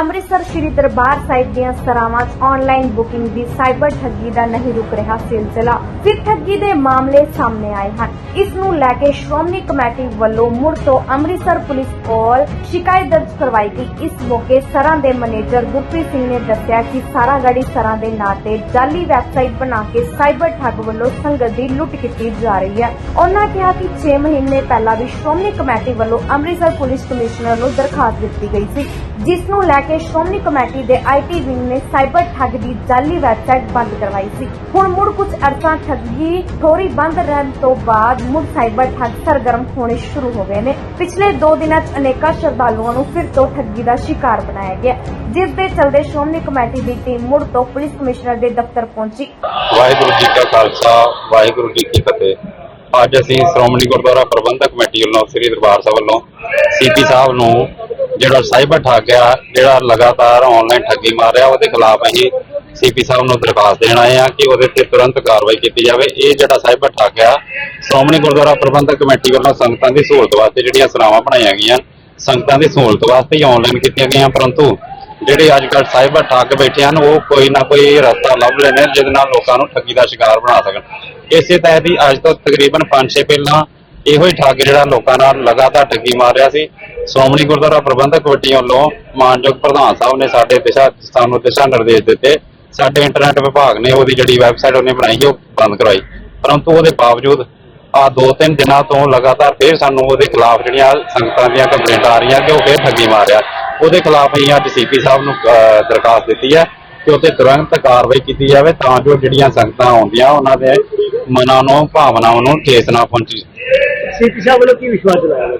ਅੰਮ੍ਰਿਤਸਰ ਸ੍ਰੀ ਦਰਬਾਰ ਸਾਹਿਬ ਦੀਆਂ ਸਰਾਵਾਂ 'ਚ online booking ਦੀ cyber ਠੱਗੀ ਦਾ ਨਹੀਂ ਰੁਕ ਰਿਹਾ ਸਿਲਸਿਲਾ। ਫਿਰ ਠੱਗੀ ਦੇ ਮਾਮਲੇ ਸਾਹਮਣੇ ਆਏ ਹਨ। ਇਸ ਨੂੰ ਲੈ ਕੇ ਸ਼੍ਰੋਮਣੀ ਕਮੇਟੀ ਵੱਲੋਂ ਮੁੜ ਤੋਂ ਅੰਮ੍ਰਿਤਸਰ ਪੁਲਿਸ ਕੋਲ ਸ਼ਿਕਾਇਤ ਦਰਜ ਕਰਵਾਈ ਗਈ। ਇਸ ਮੌਕੇ ਸਰਾਂ ਦੇ ਮੈਨੇਜਰ ਗੁਰਪ੍ਰੀਤ ਸਿੰਘ ਨੇ ਦੱਸਿਆ ਕਿ ਸਾਰਾ ਗੜੀ ਸਰਾਂ ਦੇ ਨਾਂ ਤੇ ਜਾਲੀ ਵੈਬਸਾਈਟ ਬਣਾ ਕੇ ਸਾਈਬਰ ਠੱਗ ਵੱਲੋਂ ਸੰਗਤ ਦੀ ਲੁੱਟ ਕੀਤੀ ਜਾ ਰਹੀ ਹੈ। ਉਹਨਾਂ ਕਿਹਾ ਕਿ 6 ਮਹੀਨੇ ਪਹਿਲਾਂ ਵੀ ਸ਼੍ਰੋਮਣੀ ਕਮੇਟੀ ਵੱਲੋਂ ਅੰਮ੍ਰਿਤਸਰ ਪੁਲਿਸ ਕਮਿਸ਼ਨਰ ਨੂੰ ਦਰਖਾਸਤ ਦਿੱਤੀ ਗਈ ਸੀ, ਜਿਸ ਨੂੰ ਲੈ ਕੇ ਸ਼੍ਰੋਮਣੀ ਕਮੇਟੀ ਦੇ ਆਈਟੀ ਵਿੰਗ ਨੇ ਸਾਈਬਰ ਠੱਗ ਦੀ ਜਾਲੀ ਵੈਬਸਾਈਟ ਬੰਦ ਕਰਵਾਈ ਸੀ। ਹੁਣ ਮੁੜ ਕੁਝ ਅਰਸਾ ਠੱਗੀ ਥੋੜੀ ਬੰਦ ਰਹਿਣ ਤੋਂ ਬਾਅਦ ਮੁੜ ਸਾਈਬਰ ਠੱਗ ਸਰਗਰਮ ਹੋਣੇ ਸ਼ੁਰੂ ਹੋ ਗਏ ਨੇ। ਪਿਛਲੇ 2 ਦਿਨਾਂ 'ਚ ਅਨੇਕਾਂ ਸ਼ਰਧਾਲੂਆਂ ਨੂੰ ਫਿਰ ਤੋਂ ਠੱਗੀ ਦਾ ਸ਼ਿਕਾਰ ਬਣਾਇਆ ਗਿਆ। ਜਿਸ ਦੇ ਚਲਦੇ ਸ਼੍ਰੋਮਣੀ ਕਮੇਟੀ ਦੀ ਟੀਮ ਮੁੜ ਤੋਂ ਪੁਲਿਸ ਕਮਿਸ਼ਨਰ ਦੇ ਦਫ਼ਤਰ ਪਹੁੰਚੀ। ਵਾਹਿਗੁਰੂ ਜੀ ਕਾ ਖਾਲਸਾ, ਵਾਹਿਗੁਰੂ ਜੀ ਕੀ ਫਤਿਹ। ਅੱਜ ਅਸੀਂ ਸ਼੍ਰੋਮਣੀ ਗੁਰਦੁਆਰਾ ਪ੍ਰਬੰਧਕ ਕਮੇਟੀ ਵੱਲੋਂ ਸ੍ਰੀ ਦਰਬਾਰ ਸਾਹਿਬ ਵੱਲੋਂ ਸੀਪੀ ਸਾਹਿਬ ਨੂੰ ਜਿਹੜਾ ਸਾਈਬਰ ਠੱਗ ਆ ਜਿਹੜਾ ਲਗਾਤਾਰ ਆਨਲਾਈਨ ਠੱਗੀ ਮਾਰ ਰਿਹਾ, ਉਹਦੇ ਖਿਲਾਫ ਅਸੀਂ ਸੀਪੀ ਸਾਹਿਬ ਨੂੰ ਦਰਖਾਸਤ ਦੇਣ ਆਏ ਆ ਕਿ ਉਹਦੇ ਤੇ ਤੁਰੰਤ ਕਾਰਵਾਈ ਕੀਤੀ ਜਾਵੇ। ਇਹ ਜਿਹੜਾ ਸਾਈਬਰ ਠੱਗ ਆ ਸ਼੍ਰੋਮਣੀ ਗੁਰਦੁਆਰਾ ਪ੍ਰਬੰਧਕ ਕਮੇਟੀ ਵੱਲੋਂ ਸੰਗਤਾਂ ਦੀ ਸਹੂਲਤ ਵਾਸਤੇ ਜਿਹੜੀਆਂ ਸਰਾਵਾਂ ਬਣਾਈਆਂ ਗਈਆਂ, ਸੰਗਤਾਂ ਦੀ ਸਹੂਲਤ ਵਾਸਤੇ ਹੀ ਆਨਲਾਈਨ ਕੀਤੀਆਂ ਗਈਆਂ, ਪਰੰਤੂ ਜਿਹੜੇ ਅੱਜ ਕੱਲ੍ਹ ਸਾਈਬਰ ਠੱਗ ਬੈਠੇ ਹਨ, ਉਹ ਕੋਈ ਨਾ ਕੋਈ ਰਸਤਾ ਲੱਭ ਲੈਣੇ ਜਿਹਦੇ ਨਾਲ ਲੋਕਾਂ ਨੂੰ ਠੱਗੀ ਦਾ ਸ਼ਿਕਾਰ ਬਣਾ ਸਕਣ। ਇਸੇ ਤਹਿਤ ਹੀ ਅੱਜ ਤੋਂ ਤਕਰੀਬਨ 5-6 ਪਹਿਲਾਂ ਇਹੋ ਹੀ ਠੱਗ ਜਿਹੜਾ ਲੋਕਾਂ ਨਾਲ ਲਗਾਤਾਰ ਠੱਗੀ ਮਾਰ ਰਿਹਾ ਸੀ। ਸ਼੍ਰੋਮਣੀ ਗੁਰਦੁਆਰਾ ਪ੍ਰਬੰਧਕ ਕਮੇਟੀ ਵੱਲੋਂ ਮਾਨਯੋਗ ਪ੍ਰਧਾਨ ਸਾਹਿਬ ਨੇ ਸਾਡੇ ਦਿਸ਼ਾ ਸਾਨੂੰ ਦਿਸ਼ਾ ਨਿਰਦੇਸ਼ ਦਿੱਤੇ। ਸਾਡੇ ਇੰਟਰਨੈਟ ਵਿਭਾਗ ਨੇ ਉਹਦੀ ਜਿਹੜੀ ਵੈਬਸਾਈਟ ਉਹਨੇ ਬਣਾਈ ਉਹ ਬੰਦ ਕਰਵਾਈ। ਪਰੰਤੂ ਉਹਦੇ ਬਾਵਜੂਦ ਆ ਦੋ ਤਿੰਨ ਦਿਨਾਂ ਤੋਂ ਲਗਾਤਾਰ ਫੇਰ ਸਾਨੂੰ ਉਹਦੇ ਖਿਲਾਫ ਜਿਹੜੀਆਂ ਸੰਗਤਾਂ ਦੀਆਂ ਕੰਪਲੇਂਟਾਂ ਆ ਰਹੀਆਂ ਕਿ ਉਹ ਫੇਰ ਠੱਗੀ ਮਾਰ ਰਿਹਾ। ਉਹਦੇ ਖਿਲਾਫ ਅਸੀਂ ਅੱਜ ਸੀਪੀ ਸਾਹਿਬ ਨੂੰ ਅਹ, ਦਰਖਾਸਤ ਦਿੱਤੀ ਹੈ ਕਿ ਉੱਤੇ ਤੁਰੰਤ ਕਾਰਵਾਈ ਕੀਤੀ ਜਾਵੇ ਤਾਂ ਜੋ ਜਿਹੜੀਆਂ ਸੰਗਤਾਂ ਆਉਂਦੀਆਂ ਉਹਨਾਂ ਦੇ ਮਨਾਂ ਨੂੰ ਭਾਵਨਾਵਾਂ ਨੂੰ ਠੇਸ ਨਾ ਪਹੁੰਚੇ। ਸੀਪੀ ਸਾਹਿਬ ਵੱਲੋਂ ਕੀ ਵਿਸ਼ਵਾਸ ਦਿਲਾਇਆ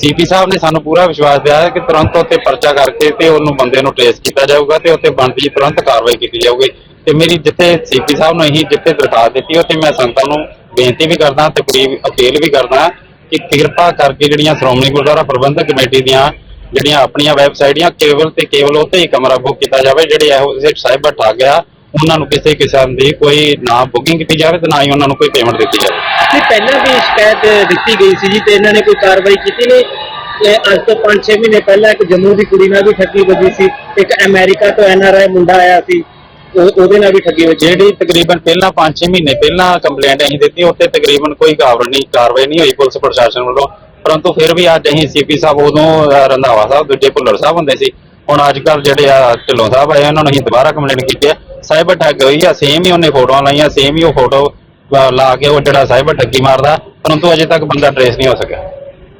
ਸੀਪੀ ਸਾਹਿਬ ਨੇ ਸਾਨੂੰ ਪੂਰਾ ਵਿਸ਼ਵਾਸ ਦਿਵਾਇਆ ਕਿ ਤੁਰੰਤ ਉੱਤੇ ਪਰਚਾ ਕਰਕੇ ਤੇ ਉਹਨੂੰ ਬੰਦੇ ਨੂੰ ਟ੍ਰੇਸ ਕੀਤਾ ਜਾਊਗਾ ਤੇ ਉੱਤੇ ਬਣਦੀ ਤੁਰੰਤ ਕਾਰਵਾਈ ਕੀਤੀ ਜਾਊਗੀ। ਤੇ ਮੇਰੀ ਜਿੱਥੇ ਸੀਪੀ ਸਾਹਿਬ ਨੂੰ ਅਸੀਂ ਜਿੱਥੇ ਦਰਖਾਸਤ ਦਿੱਤੀ, ਉੱਥੇ ਮੈਂ ਸੰਗਤਾਂ ਨੂੰ ਬੇਨਤੀ ਵੀ ਕਰਦਾ, ਤੇ ਪੂਰੀ ਅਪੀਲ ਵੀ ਕਰਦਾ ਕਿ ਕਿਰਪਾ ਕਰਕੇ ਜਿਹੜੀਆਂ ਸ਼੍ਰੋਮਣੀ ਗੁਰਦੁਆਰਾ ਪ੍ਰਬੰਧਕ ਕਮੇਟੀ ਦੀਆਂ ਜਿਹੜੀਆਂ ਆਪਣੀਆਂ ਵੈਬਸਾਈਟਾਂ, ਕੇਵਲ ਤੇ ਕੇਵਲ ਉੱਤੇ ਹੀ ਕਮਰਾ ਬੁੱਕ ਕੀਤਾ ਜਾਵੇ, ਜਿਹੜੇ ਇਹੋ ਜਿਹੇ ਸਾਈਬਰ ਠੱਗ ਆ ਉਹਨਾਂ ਨੂੰ ਕਿਸੇ ਕਿਸਮ ਦੀ ਕੋਈ ਨਾ ਬੁਕਿੰਗ ਕੀਤੀ ਜਾਵੇ ਤੇ ਨਾ ਹੀ ਉਹਨਾਂ ਨੂੰ ਕੋਈ ਪੇਮੈਂਟ ਦਿੱਤੀ ਜਾਵੇ। ਕਿ ਪਹਿਲਾਂ ਵੀ ਸ਼ਿਕਾਇਤ ਦਿੱਤੀ ਗਈ ਸੀ ਜੀ ਤੇ ਇਹਨਾਂ ਨੇ ਕੋਈ ਕਾਰਵਾਈ ਕੀਤੀ ਨਹੀਂ। ਤੇ ਅੱਜ ਤੋਂ 5-6 ਮਹੀਨੇ ਪਹਿਲਾਂ ਇੱਕ ਜੰਮੂ ਦੀ ਕੁੜੀ ਨਾਲ ਵੀ ਠੱਗੀ ਵੱਜੀ ਸੀ ਇੱਕ ਅਮਰੀਕਾ ਤੋਂ ਐਨਆਰਆਈ ਮੁੰਡਾ ਆਇਆ ਸੀ ਉਹ- ਉਹਦੇ ਨਾਲ ਵੀ ਠੱਗੀ ਵੱਜੀ। ਜਿਹੜੀ ਤਕਰੀਬਨ ਪਹਿਲਾਂ 5-6 ਮਹੀਨੇ ਪਹਿਲਾਂ ਕੰਪਲੇਂਟ ਅਸੀਂ ਦਿੱਤੀ ਉੱਤੇ ਤਕਰੀਬਨ ਕੋਈ ਕਾਰਵਾਈ ਨਹੀਂ ਕਾਰਵਾਈ ਨਹੀਂ ਹੋਈ ਪੁਲਿਸ ਪ੍ਰਸ਼ਾਸਨ ਵੱਲੋਂ। ਪਰੰਤੂ ਫਿਰ ਵੀ ਅੱਜ ਅਸੀਂ ਸੀਪੀ ਸਾਹਿਬ ਉਦੋਂ ਅਹ, ਰੰਧਾਵਾ ਸਾਹਿਬ ਦੂਜੇ ਭੁੱਲਰ ਸਾਹਿਬ ਹੁੰਦੇ ਸੀ। ਹੁਣ ਅੱਜ ਕੱਲ ਜਿਹੜੇ ਆ ਢਿੱਲੋਂ ਸਾਹਿਬ ਆਏ ਉਹਨਾਂ ਨੂੰ ਅਸੀਂ ਦੁਬਾਰਾ ਕੰਪਲੇਂਟ ਕੀਤੀ ਹੈ ਸਾਈਬਰ ਠੱਗ ਹੋਈ ਆ ਸੇਮ ਹੀ ਉਹਨੇ ਫੋਟੋਆਂ ਲਾਈਆਂ ਸੇਮ ਹੀ ਉਹ ਫੋਟੋ ਲਾ ਕੇ ਉਹ ਜਿਹੜਾ ਸਾਈਬਰ ਠੱਗੀ ਮਾਰਦਾ, ਪਰੰਤੂ ਅਜੇ ਤੱਕ ਬੰਦਾ ਟ੍ਰੇਸ ਨਹੀਂ ਹੋ ਸਕਿਆ।